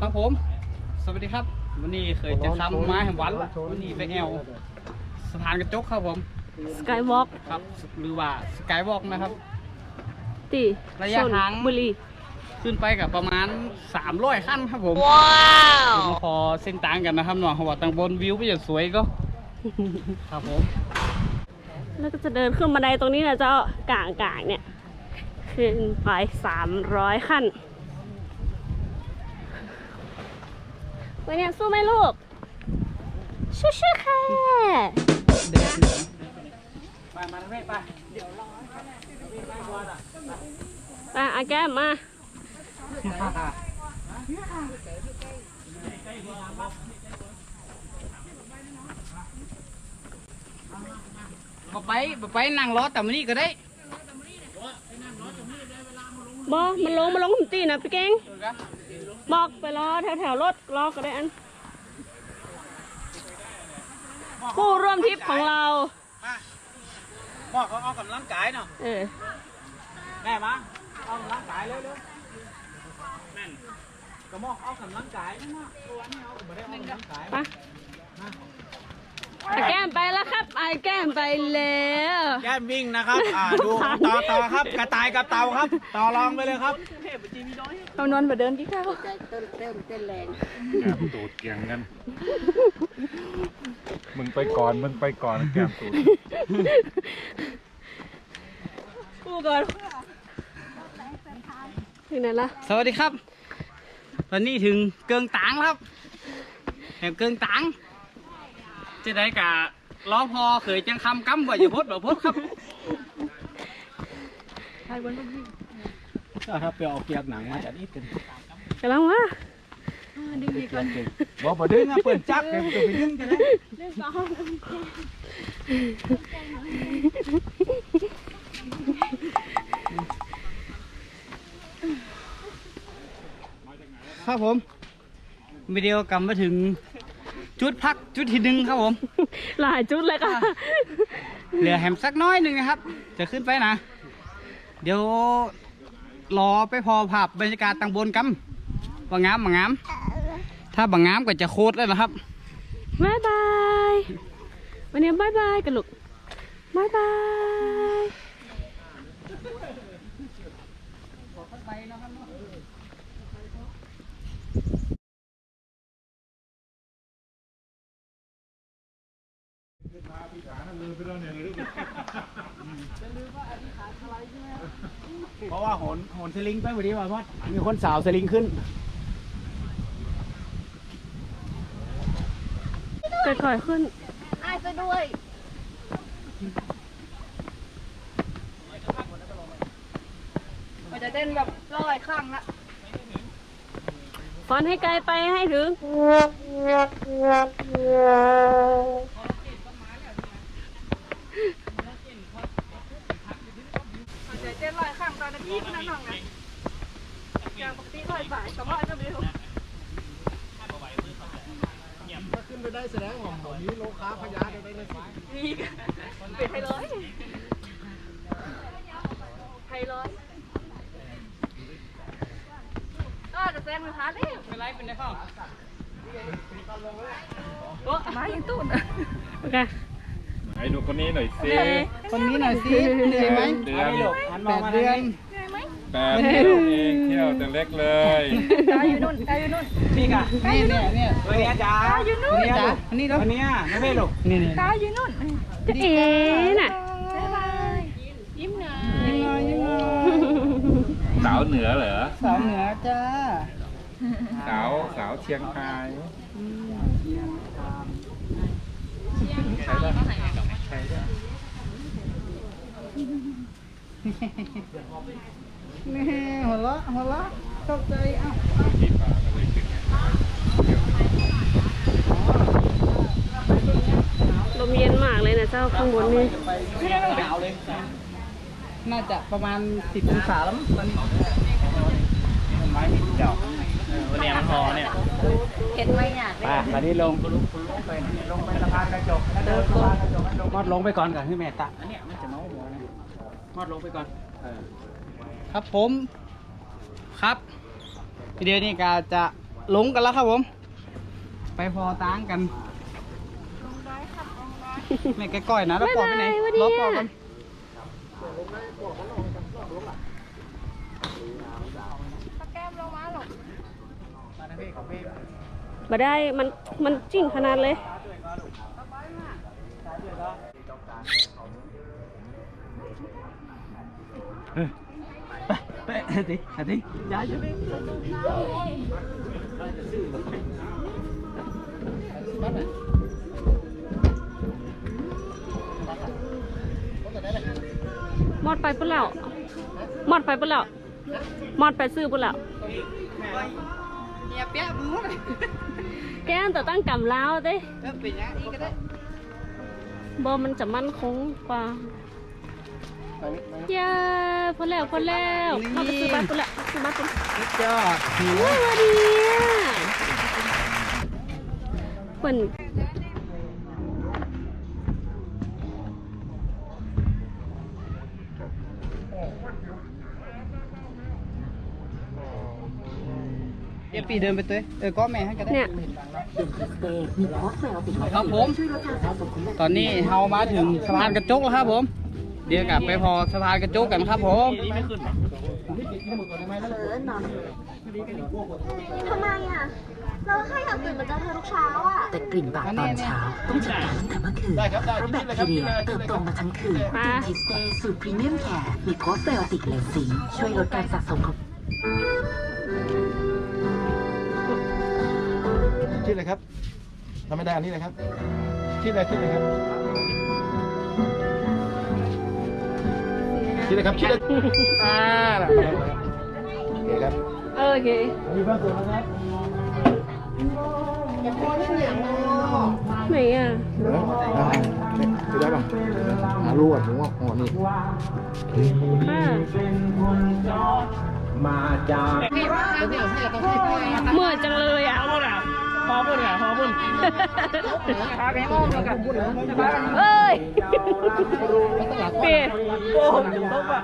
ครับผม สวัสดีครับ วันนี้เคยจะทำไม้แห่งวันละวันนี้ไปแอวสะพานกระจกครับผม สกายวอล์กครับ หรือว่าสกายวอล์กนะครับ ตีระยะชลทางบุรี ขึ้นไปกับประมาณ 300 ขั้นครับผม ว้าวพอเส้นต่างกันนะครับเนาะเพราะว่าต่างบนวิวก็จะสวยก็ ครับผม แล้วก็จะเดินขึ้นบันไดตรงนี้นะเจ้ากลางกลางๆเนี่ย ขึ้นไปสามร้อยขั้น วันนี้สู้ไหมลูกชู้ๆค่ะเดินไปมาไม่ไปเดี๋ยวรอไปอาแก้มมาบ่ไปบ่ไปนั่งรอแต่มันนี่ก็ได้บอมันลงมาลงหุ่นตีนะพี่เก่ง บอกไปรอแถวแถวๆรถรอก็ได้อันผู้ร่วมทริปของเราพ่อเขาเอากำลังกายเนาะเออแม่มาเอากำลังกายเร็วๆนั่นก็มอกเอากำลังกายนั่นนะตัวนี้เอาก็ไม่ได้เอากำลังกายไป อาแก้มไปแล้วครับไอาแก้มไปแล้ว แก้มวิ่งนะครับ อ่าดูต่อต่อครับ กระต่ายกับเต่าครับ ต่อรองไปเลยครับ เอานอนมาเดินกี่ข้าวแก้มตูดเกี่ยงกัน มึงไปก่อน มึงไปก่อนแก้มตูด กูก่อนถึงไหนละสวัสดีครับ ตอนนี้ถึงเกิงตางแล้วครับแถมเกิงตาง จะได้กะร้องพอเคยจังคำกำว่าอย่าพดบ่พดครับถ้าไปเอาเกียร์หนังมาจากนี้เป็นกำลังว่าบอกบ่ดึงอะเปิดจักเลยจะไปดึงกันได้ครับผมวิดีโอกรรมมาถึง จุดพักจุดที่หนึ่งครับผม หลายจุดเลยค่ะ เหลือแฮมสักน้อยหนึ่งนะครับ จะขึ้นไปนะ เดี๋ยวรอไปพอภาพบรรยากาศต่างบนกันว่างามว่างาม ถ้าบางงามก็จะโคตรแล้วนะครับบายบาย วันนี้บายบายกันลูกบายบาย เพราะว่าโหนโหนสลิงไปวันนี้ว่าว่ามีคนสาวสลิงขึ้นค่อยๆขึ้นอายไปด้วยมันจะเต้นแบบร้อยครั้งละฟอนให้ไกลไปให้ถึง มันจเต้นร้อยครั้งตอนนาทีนันน้องนะอย่างปกติร้อยบาทสองร้อยก็ไม่รู้ถ้าขึ้นไปได้แสดงว่าหอมีโลค้าพยาได้ได้เลยมีกันเป็นไฮร้อยไฮร้อยก็จะแซงมือพาดิเป็นไรเป็นไรพ่อโอ้มายิงตุ้นโอเค Dạ. ไอ้หนูคนนี้หน่อยสิคนนี้หน่อยสิเหนื่อยไหมเดืออันนนี้ลูกหันมแปองดมาเดือนแปดเดือนเองเที่ยวแต่เล็กเลยตายอยู่นู่นตายอยู่นู่นนี่ค่ะนี่เนี่ยเนี่ยวันนี้จ้าตายอยู่นู่นนี่จ้ะอันนี้เนาะวันนี้ไม่ไม่ลูกนี่นี่ตายอยู่นู่นจะเอ๋น่ะบ๊ายบายยิ้มหน่อยยิ้มหน่อยยิ้มหน่อยสาวเหนือเหรอสาวเหนือจ้าสาวสาวเชียงคานใช่ได้ ใช่ได้นี่หัวเราะหัวเราะตกใจเอ้าที่ฟ้าก็เลยขึ้นไงลมเย็นมากเลยนะเจ้าข้างบนนี่หนาวเลย น่าจะประมาณสิบองศาแล้วมั้งตอนนี้ไม้มีดอกวันนี้มันพอเนี่ยเห็นไหม อยากไปตอนนี้ลงลงไปลงไปสะพานกระจกเดินสะพานกระจกลงมอดลงไปก่อนก่อนพี่แม่ตะอันเนี้ยมันจะเมาหัวนะมอดลงไปก่อนครับผม ครับวิดีโอนี้ก็จะลงกันแล้วครับผม ไปพอตางกันแม่แกก้อยนะแล้วปอไปไหนรอปอกันมา ได้มันมันจริงขนาดเลยไปไปดิดิยาอยู่มอดไปปุ๊บแล้วมอดไปปุ๊บแล้วมอดไปซื้อปุ๊บแล้ว เงียบเปียกมึงเลยแกนแต่ตั้งกำล้าวเด้เออเป็นยังอีกก็ได้บอมันจะมั่นคงกว่าเย้พอแล้วพอแล้วเราไปซื้อบัตรปุ๊บแล้วซื้อบัตรปุ๊บ สุดยอดหิว เฮ้ยวันนี้ เปิ่นเดี๋ยวปีเดินไปตัวเออก็แม่ให้ก็ได้เนี่ยครับผม ตอนนี้เฮามาถึงสะพานกระจกแล้วครับผม เดี๋ยวกลับไปพอสะพานกระจกกันครับผมทำไมอะ เราแค่อยากตื่นมาเจอเธอทุกเช้าอะ แต่กลิ่นปากตอนเช้าต้องจัดการตั้งแต่เมื่อคืนได้ครับได้เพราะแบคทีเรียเติบโตมาทั้งคืนกินทิสเต้สูตรพรีเมียมแคร์มีโพสไบโอติกเลซิงช่วยลดการสะสมของ ชื่ออะไรครับทำไม่ได้อันนี้เลยครับชื่ออะไรชื่ออะไรครับชื่ออะไรครับชื่ออะไรอ่าโอเคครับเออโอเคมีบ้านสวนนะครับไหนอะเดี๋ยวได้ได้ป่ะหาลูกอะผมว่าอ๋อนี่ค่ะมาจากเหมื่อจังเลยอะพอปุ่นอะ พอปุ่นพาไปห้องแล้วกันเอ้ยเปลี่ยนโอ้ผมตกอะ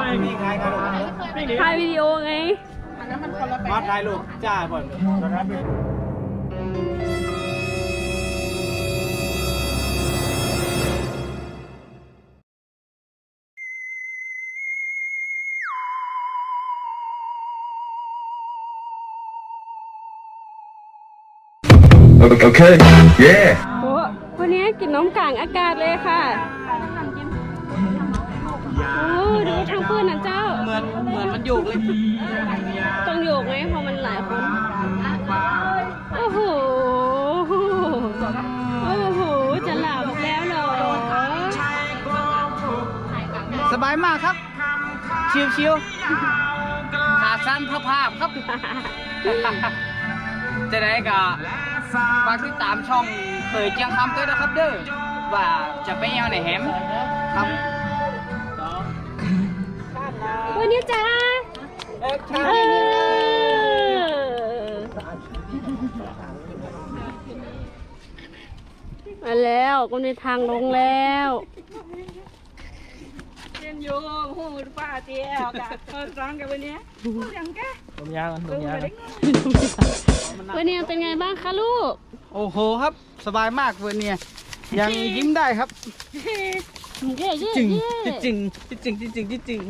ไม่มีใครกันถ่ายวิดีโอไงมาถ่ายรูปจ้าก่อน Okay, yeah. โอ้วันนี้กินน้ำกลางอากาศเลยค่ะโอ้ดูทางปืนนะเจ้า เหมือนเหมือนมันอยู่เลย ต้องโยกไงเพราะมันหลายคน โอ้โห โอ้โห จะหลับแล้วเหรอ สบายมากครับ ชิวๆขาสั้นภาพาพครับ จะได้กับ ฝากติดตามช่องเคยเจียงคำด้วยนะครับเด้อว่าจะไปเอาไหนแฮมครับวันนี้จ้าเออมาแล้วก็ในทางลงแล้วเรียน อยู่หูป้าเตี้ยกะเออร้องกันวันนี้ยังแกผมยาวผมยาววันนี้เป็นไงบ้างคะลูก โอ้โหครับ สบายมากเวันเนี่ยยังยิ้มได้ครับ เย่เย่จริงเย่ จริงจริงจริงจริงจริง